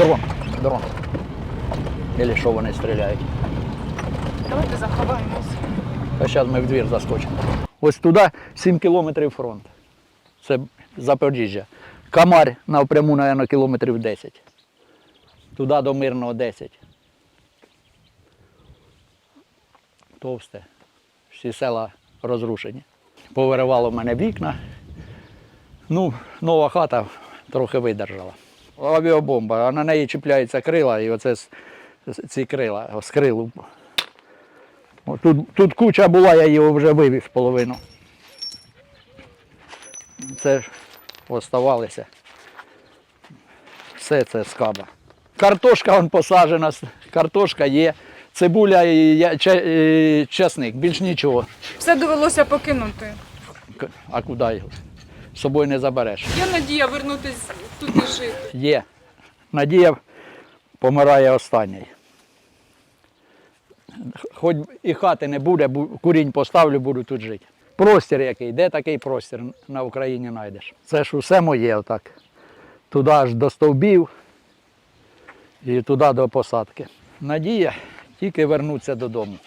Дрон, дрон. Или що вони стріляють. Давайте заховаємось. А зараз ми в двір заскочимо. Ось туди 7 кілометрів фронт. Це Запоріжжя. Камар напряму, мабуть, кілометрів 10. Туди до Мирного 10. Товсте. Всі села розрушені. Повиривало в мене вікна. Ну, нова хата трохи видержала. Авіабомба, а на неї чіпляються крила, і оце ці крила, з крил О, Тут, тут куча була, я її вже вивіз половину. Це ж оставалися. Все це скаба. Картошка вон посаджена, картошка є, цибуля і чесник, більш нічого. Все довелося покинути. А куди його? З собою не забереш. Є надія вернутися тут і жити. Є. Надія помирає останній. Хоч і хати не буде, курінь поставлю, буду тут жити. Простір який, де такий простір на Україні знайдеш? Це ж усе моє отак. Туди аж до стовбів і туди до посадки. Надія тільки вернутися додому.